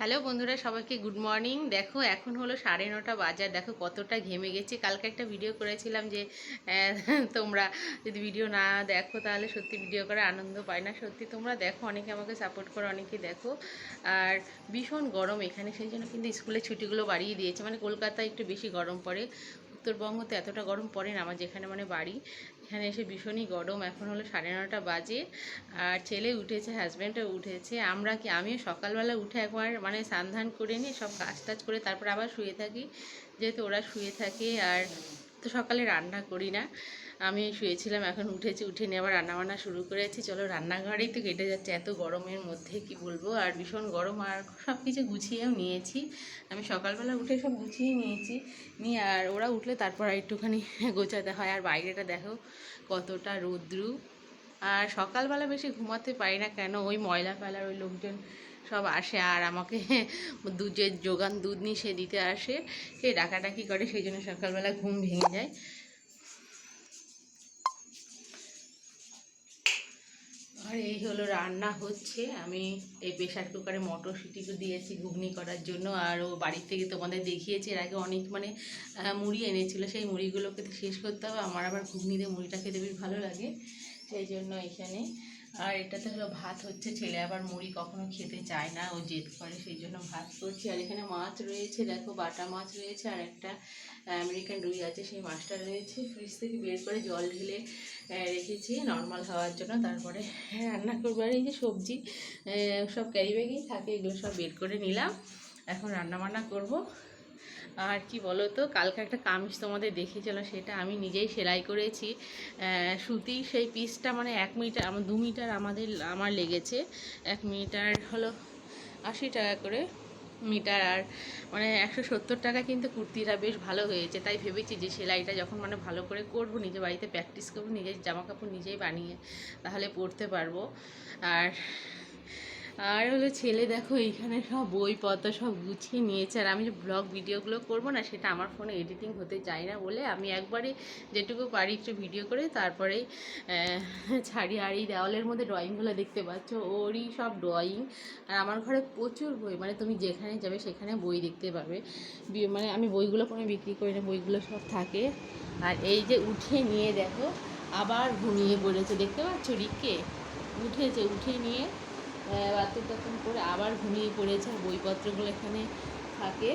Hello বন্ধুরা, সবাইকে good morning. দেখো, এখন হলো সাড়ে নটা বাজার দেখো কতটা ঘেমে গেছে। কালকে একটা ভিডিও করেছিলাম যে তোমরা যদি ভিডিও না দেখো, তাহলে সত্যি ভিডিও করে আনন্দ পায় না। সত্যি তোমরা দেখো, অনেকে আমাকে সাপোর্ট করো, অনেকে দেখো। আর ভীষণ গরম এখানে। সেই জন্য কিন্তু স্কুলের ছুটিগুলো বাড়িয়ে দিয়েছে। মানে কলকাতায় একটু বেশি গরম পড়ে। উত্তরবঙ্গতে এতটা গরম পড়ে না, আমার যেখানে মানে বাড়ি। এখানে এসে ভীষণই গরম। এখন হলো সাড়ে নটা বাজে আর ছেলে উঠেছে হাজব্যান্ডও উঠেছে। আমরা কি, আমিও সকালবেলা উঠে একবার মানে স্নান করে নিয়ে সব কাজ টাজ করে তারপর আবার শুয়ে থাকি। যেহেতু ওরা শুয়ে থাকে আর তো সকালে রান্না করি না। আমি শুয়েছিলাম, এখন উঠেছি, উঠে নিয়ে আবার রান্নাবান্না শুরু করেছি চলো, রান্নাঘরেই তো কেটে যাচ্ছে এত গরমের মধ্যে, কি বলব? আর ভীষণ গরম, আর সব কিছু গুছিয়েও নিয়েছি। আমি সকালবেলা উঠে সব গুছিয়ে নিয়েছি। নিয়ে আর ওরা উঠলে তারপর আর একটুখানি গোছাতে হয়। আর বাইরেটা দেখো কতটা রৌদ্রু। আর সকালবেলা বেশি ঘুমাতে পারি না কেন? ওই ময়লা ফেলার ওই লোকজন সব আসে আর আমাকে দুধের যোগান দুধ নিয়ে সে দিতে আসে। সে ডাকাডাকি করে, সেই জন্য সকালবেলা ঘুম ভেঙে যায়। আর এই হলো রান্না হচ্ছে। আমি এই প্রেশার কুকারে মটরশুঁটিকে দিয়েছি ঘুগনি করার জন্য। আর ও বাড়ির থেকে তোমাদের দেখিয়েছি, এর আগে অনেক মানে মুড়ি এনেছিল। সেই মুড়িগুলোকে শেষ করতে হবে। আমার আবার ঘুগনি দিয়ে মুড়িটা খেতে বেশ ভালো লাগে। সেই জন্য এখানে আর এটাতে হলো ভাত হচ্ছে, ছেলে আবার মুড়ি কখনো খেতে চায় না, ও জেদ করে সেই জন্য ভাত করছি। আর এখানে মাছ রয়েছে, দেখো বাটা মাছ রয়েছে, আর একটা আমেরিকান রুই আছে, সেই মাছটা রয়েছে। ফ্রিজ থেকে বের করে জল ঢেলে রেখেছি নর্মাল হওয়ার জন্য। তারপরে রান্না করব। আর এই যে সবজি সব ক্যারি ব্যাগেই থাকে, এগুলো সব বের করে নিলাম। এখন রান্না বান্না করব। আর কি বলো তো কালকে একটা কামিজ তোমাদের দেখিয়েছিলাম সেটা আমি নিজেই সেলাই করেছি। সুতি, সেই পিসটা মানে এক মিটার, আমার দু মিটার আমাদের, আমার লেগেছে। এক মিটার হলো আশি টাকা করে মিটার, আর মানে একশো সত্তর টাকা কিন্তু কুর্তিটা বেশ ভালো হয়েছে। তাই ভেবেছি যে সেলাইটা যখন মানে ভালো করে করব, নিজে বাড়িতে প্র্যাকটিস করব, নিজের জামা কাপড় নিজেই বানিয়ে তাহলে পরতে পারব। আর আর হলো ছেলে দেখো এইখানে সব বইপত্র সব গুছিয়ে নিয়েছে। আর আমি যে ব্লগ ভিডিওগুলো করব না, সেটা আমার ফোনে এডিটিং হতে চাই না বলে আমি একবারে যেটুকু পারি একটু ভিডিও করে তারপরে ছাড়ি। আর এই দেওয়ালের মধ্যে ড্রয়িংগুলো দেখতে পাচ্ছ, ওরই সব ড্রয়িং আর আমার ঘরে প্রচুর বই মানে তুমি যেখানে যাবে সেখানে বই দেখতে পাবে। মানে আমি বইগুলো কোনো বিক্রি করি না, বইগুলো সব থাকে। আর এই যে উঠে নিয়ে দেখো, আবার ঘুমিয়ে পড়েছে। দেখতে পাচ্ছ রিককে? উঠেছে, উঠে নিয়ে বাথরুম টাথরুম করে আবার ঘুমিয়ে পড়েছে আর বইপত্রগুলো এখানে থাকে।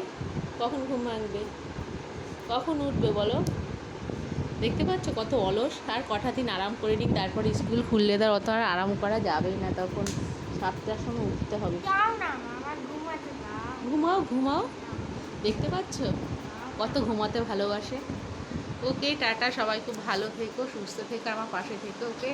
কখন ঘুম ভাঙবে? কখন উঠবে বলো? দেখতে পাচ্ছ কত অলস? আর কটা দিন আরাম করে নিক তারপর স্কুল খুললে তার অত আর আরাম করা যাবেই না তখন সাতটার সময় উঠতে হবে। ঘুমাও ঘুমাও। দেখতে পাচ্ছ? কত ঘুমাতে ভালোবাসে। ওকে টাটা সবাই খুব ভালো থেকো সুস্থ থেকো আমার পাশে থেকো ওকে।